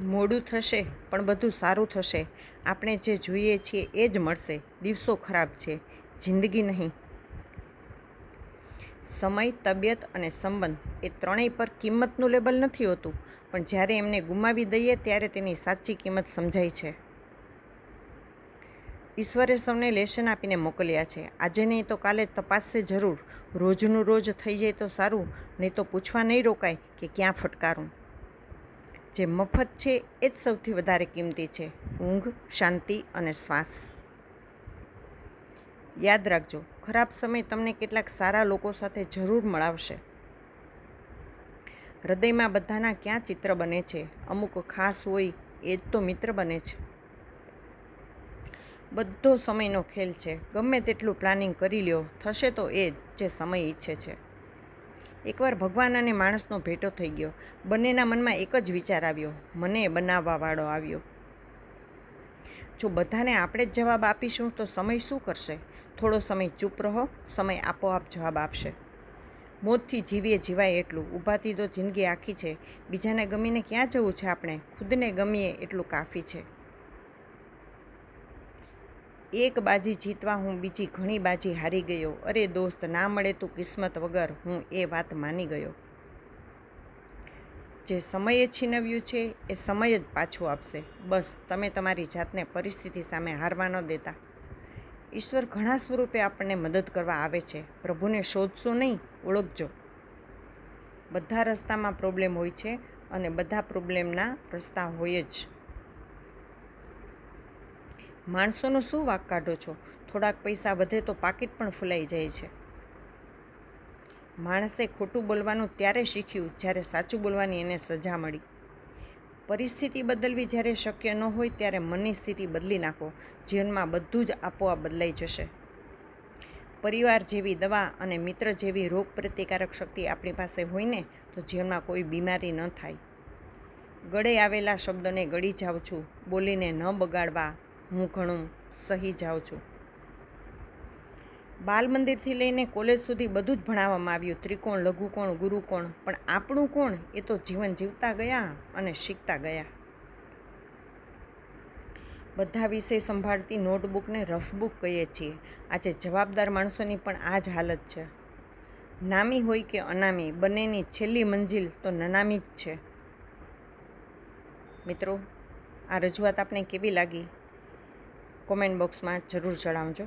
મોડું થશે, પણ બધું સારું થશે. આપણે જે જોઈએ છીએ એ જ મળશે. દિવસો ખરાબ છે. જિંદગી નહીં. સમય, તબિયત અને સંબંધ એ ત્રણેય પર કિંમતનું લેબલ નથી હોતું, પણ જ્યારે એમને ગુમાવી દઈએ ત્યારે તેની સાચી કિંમત સમજાય છે. ઈશ્વરે સૌને લેશન આપીને મોકલ્યા છે. આજે નહીં તો કાલે તપાસશે જરૂર. રોજનું રોજ થઈ જાય તો સારું, નહીં તો પૂછવા નહીં રોકાય કે ક્યાં ફટકારું. જે મફત છે એ જ સૌથી વધારે કિંમતી છે. ઊંઘ, શાંતિ અને શ્વાસ. યાદ રાખજો, ખરાબ સમય તમને કેટલાક સારા લોકો સાથે જરૂર મળાવશે. હૃદયમાં બધાના ક્યાં ચિત્ર બને છે? અમુક ખાસ હોય, એ જ તો મિત્ર બને છે. બધો સમયનો ખેલ છે. ગમે તેટલું પ્લાનિંગ કરી લ્યો, થશે તો એ જ જે સમય ઈચ્છે છે. એકવાર ભગવાન અને માણસનો ભેટો થઈ ગયો. બંનેના મનમાં એક જ વિચાર આવ્યો. મને બનાવવાવાળો આવ્યો. જો બધાને આપણે જ જવાબ આપીશું, તો સમય શું કરશે? થોડો સમય ચૂપ રહો. સમય આપોઆપ જવાબ આપશે. મોતથી જીવીએ જીવાય એટલું. ઊભાથી તો જિંદગી આખી છે. બીજાને ગમીને ક્યાં જવું છે આપણે? ખુદને ગમીએ એટલું કાફી છે. એક બાજી જીતવા હું બીજી ઘણી બાજી હારી ગયો. અરે દોસ્ત, ના મળે તું કિસ્મત વગર, હું એ વાત માની ગયો. જે સમયે છીનવ્યું છે, એ સમય જ પાછું આપશે. બસ, તમે તમારી જાતને પરિસ્થિતિ સામે હારવા ન દેતા. ઈશ્વર ઘણા સ્વરૂપે આપણને મદદ કરવા આવે છે. પ્રભુને શોધશો નહીં, ઓળખજો. બધા રસ્તામાં પ્રોબ્લેમ હોય છે અને બધા પ્રોબ્લેમના રસ્તા હોય જ. માણસોનો શું વાક કાઢો છો? થોડાક પૈસા વધે તો પાકીટ પણ ફૂલાઈ જાય છે. માણસે ખોટું બોલવાનું ત્યારે શીખ્યું જ્યારે સાચું બોલવાની એને સજા મળી. પરિસ્થિતિ બદલવી જ્યારે શક્ય ન હોય ત્યારે મનની સ્થિતિ બદલી નાખો. જીવનમાં બધું જ આપોઆપ બદલાઈ જશે. પરિવાર જેવી દવા અને મિત્ર જેવી રોગ પ્રતિકારક શક્તિ આપણી પાસે હોય ને, તો જીવનમાં કોઈ બીમારી ન થાય. ગળે આવેલા શબ્દને ગળી જાઉં છું. બોલીને ન બગાડવા. હું ઘણું સહી જાઉં છું. બાલ મંદિરથી લઈને કોલેજ સુધી બધું જ ભણાવવામાં આવ્યું. ત્રિકોણ, લઘુકોણ, ગુરુકોણ. પણ આપણું કોણ? એ તો જીવન જીવતા ગયા અને શીખતા ગયા. બધા વિષય સંભાળતી નોટબુકને રફબુક કહીએ છીએ. આજે જવાબદાર માણસોની પણ આ જ હાલત છે. નામી હોય કે અનામી, બંનેની છેલ્લી મંજિલ તો નનામી જ છે. મિત્રો, આ રજૂઆત આપને કેવી લાગી? કોમેન્ટ બોક્સમાં જરૂર જણાવજો.